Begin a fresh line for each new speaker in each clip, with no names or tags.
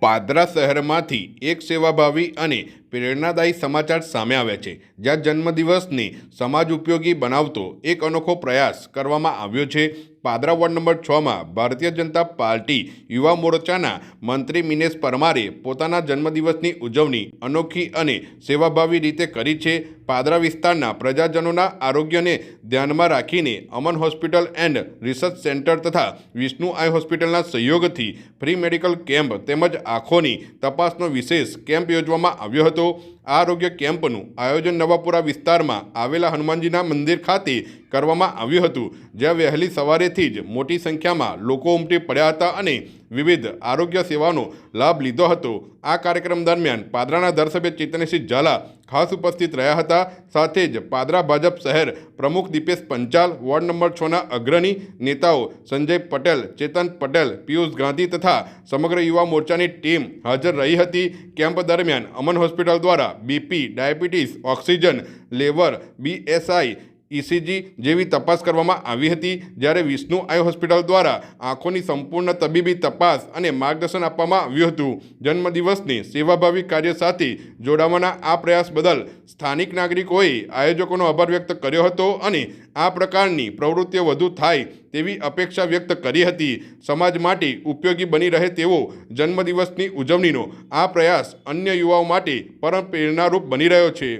પાદરા શહેરમાંથી એક સેવાભાવી અને પ્રેરણાદાયી સમાચાર સામે આવ્યા છે. જ્યાં જન્મદિવસને સમાજ ઉપયોગી બનાવતો એક અનોખો પ્રયાસ કરવામાં આવ્યો છે. પાદરા વોર્ડ નંબર છમાં ભારતીય જનતા પાર્ટી યુવા મોરચાના મંત્રી મિનેશ પરમારે પોતાના જન્મદિવસની ઉજવણી અનોખી અને સેવાભાવી રીતે કરી છે. પાદરા વિસ્તારના પ્રજાજનોના આરોગ્યને ધ્યાનમાં રાખીને Aman hospital and research centre તથા વિષ્ણુ આઈ હોસ્પિટલના સહયોગથી ફ્રી મેડિકલ કેમ્પ તેમજ આંખોની તપાસનો વિશેષ કેમ્પ યોજવામાં આવ્યો હતો. આ આરોગ્ય કેમ્પનું આયોજન નવાપુરા વિસ્તારમાં આવેલા હનુમાનજીના મંદિર ખાતે કરવામાં આવ્યું હતું. જ્યાં વહેલી સવારેથી જ મોટી સંખ્યામાં લોકો ઉમટી પડ્યા હતા અને વિવિધ આરોગ્ય સેવાનો લાભ લીધો હતો. આ કાર્યક્રમ દરમિયાન પાદરાના ધારાસભ્ય ચેતનસિંહ ઝાલા ખાસ ઉપસ્થિત રહ્યા હતા. સાથે જ પાદરા ભાજપ શહેર પ્રમુખ દીપેશ પંચાલ, વોર્ડ નંબર છના અગ્રણી નેતાઓ સંજય પટેલ, ચેતન પટેલ, પિયુષ ગાંધી તથા સમગ્ર યુવા મોરચાની ટીમ હાજર રહી હતી. કેમ્પ દરમિયાન અમન હોસ્પિટલ દ્વારા BP, diabetes, oxygen, liver, BSI ECG જેવી તપાસ કરવામાં આવી હતી જ્યારે વિષ્ણુ આઈ હોસ્પિટલ દ્વારા આંખોની સંપૂર્ણ તબીબી તપાસ અને માર્ગદર્શન આપવામાં આવ્યું હતું. જન્મદિવસની સેવાભાવી કાર્ય સાથે જોડાવાના આ પ્રયાસ બદલ સ્થાનિક નાગરિકોએ આયોજકોનો આભાર વ્યક્ત કર્યો હતો અને આ પ્રકારની પ્રવૃત્તિઓ વધુ થાય તેવી અપેક્ષા વ્યક્ત કરી હતી. સમાજ માટે ઉપયોગી બની રહે તેવો જન્મદિવસની ઉજવણીનો આ પ્રયાસ અન્ય યુવાઓ માટે પરમ પ્રેરણારૂપ બની રહ્યો છે.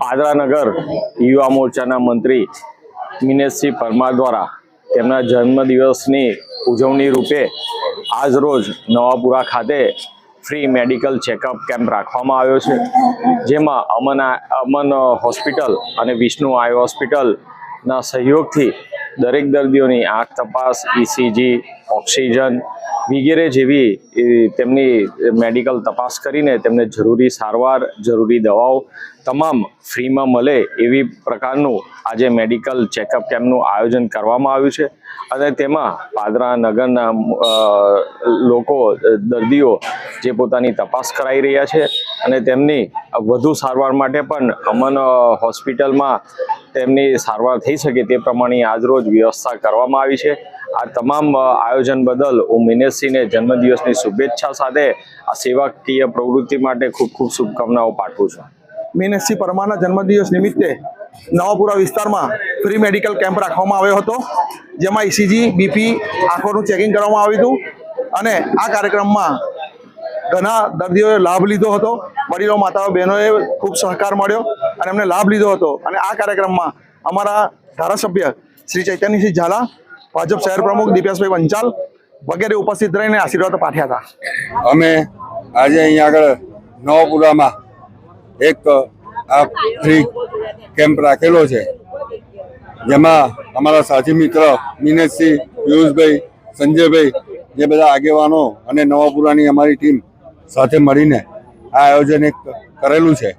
પાદરાનગર યુવા મોરચાના મંત્રી મિનેશસિંહ પરમાર દ્વારા તેમના જન્મદિવસની ઉજવણી રૂપે આજરોજ નવાપુરા ખાતે ફ્રી મેડિકલ ચેકઅપ કેમ્પ રાખવામાં આવ્યો છે, જેમાં અમન અમન હોસ્પિટલ અને વિષ્ણુ આઈ હોસ્પિટલના સહયોગથી દરેક દર્દીઓની આંખ તપાસ ઇસીજી ઓક્સિજન વગેરે જેવી તેમની મેડિકલ તપાસ કરીને તેમને જરૂરી સારવાર, જરૂરી દવાઓ તમામ ફ્રીમાં મળે એવી પ્રકારનું આજે મેડિકલ ચેકઅપ કેમ્પનું આયોજન કરવામાં આવ્યું છે. અને તેમાં પાદરા નગરના લોકો દર્દીઓ જે પોતાની તપાસ કરાવી રહ્યા છે અને તેમની વધુ સારવાર માટે પણ અમન હોસ્પિટલમાં તેમની સારવાર થઈ શકે તે પ્રમાણે આજરોજ વ્યવસ્થા કરવામાં આવી છે. આ તમામ આયોજન બદલ હું મિનેશસિંહને જન્મદિવસની શુભેચ્છા સાથે આ સેવાકીય પ્રવૃત્તિ માટે ખૂબ ખૂબ શુભકામનાઓ પાઠવું છું.
મિનેશસિંહ પરમારના જન્મદિવસ નિમિત્તે નવાપુરા વિસ્તારમાં ફ્રી મેડિકલ કેમ્પ રાખવામાં આવ્યો હતો, જેમાં ઇસીજી બીપી આંખોનું ચેકિંગ કરવામાં આવ્યું હતું અને આ કાર્યક્રમમાં ઘણા દર્દીઓએ લાભ લીધો હતો વડીલો માતાઓ, બહેનોએ ખૂબ સહકાર મળ્યો અને એમને લાભ લીધો હતો. અને આ કાર્યક્રમમાં અમારા ધારાસભ્ય શ્રી ચૈતન્યસિંહ ઝાલા ભાજપ શહેર પ્રમુખ દીપેશભાઈ વંચાલ વગેરે ઉપસ્થિત રહીને આશીર્વાદ પાઠ્યા હતા.
અમે આજે અહીંયા આગળ નવાપુરામાં એક આ ફ્રી કેમ્પ રાખેલો છે. જેમાં અમારા સાથી મિત્ર મિનેશસિંહ પિયુષભાઈ, સંજયભાઈ જે બધા આગેવાનો અને નવાપુરાની અમારી ટીમ સાથે મળીને આ આયોજન એક કરેલું છે.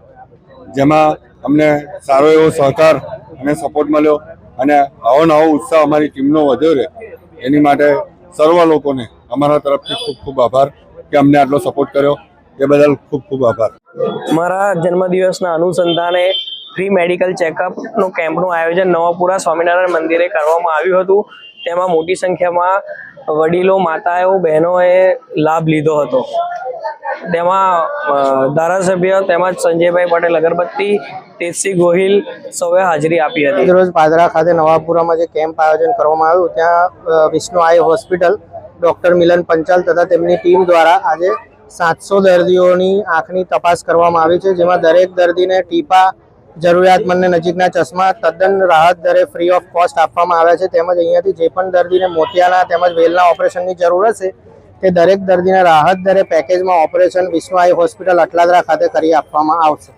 જેમાં અમને સારો એવો સહકાર અને સપોર્ટ મળ્યો. અને આવો નવો ઉત્સાહ અમારી ટીમનો વધ્યો રહે. એની માટે સર્વ લોકોને અમારા તરફથી ખૂબ ખૂબ આભાર કે અમને આટલો સપોર્ટ કર્યો. એ બદલ ખૂબ ખૂબ આભાર.
મારા જન્મદિવસના અનુસંધાને ફ્રી મેડિકલ ચેકઅપનું કેમ્પનું આયોજન નવાપુરા સ્વામિનારાયણ મંદિરે કરવામાં આવ્યું હતું. તેમાં મોટી સંખ્યામાં વડીલો, માતાઓ, બહેનોએ લાભ લીધો હતો. તેમાં ધારાસભ્ય તેમજ સંજયભાઈ પટેલ અગરબત્તી તેજસિંહ ગોહિલ સૌએ હાજરી આપી હતી.
રોજ પાદરા ખાતે નવાપુરામાં જે કેમ્પ આયોજન કરવામાં આવ્યું, ત્યાં Vishnu eye hospital, doctor Milan Panchal તથા તેમની ટીમ દ્વારા આજે સાતસો દર્દીઓની આંખની તપાસ કરવામાં આવી છે, જેમાં દરેક દર્દીને ટીપા, જરૂરિયાતમંદને નજીકના ચશ્મા, તદ્દન રાહત દરે ફ્રી ઓફ કોસ્ટ આપવામાં આવ્યા છે, તેમજ અહીંયાથી જે પણ દર્દીને મોતિયાના તેમજ વેલના ઓપરેશનની જરૂર હશે તે દરેક દર્દીને રાહત દરે પેકેજમાં ઓપરેશન વિશ્વ આઈ હોસ્પિટલ અટલાદરા ખાતે કરી આપવામાં આવશે.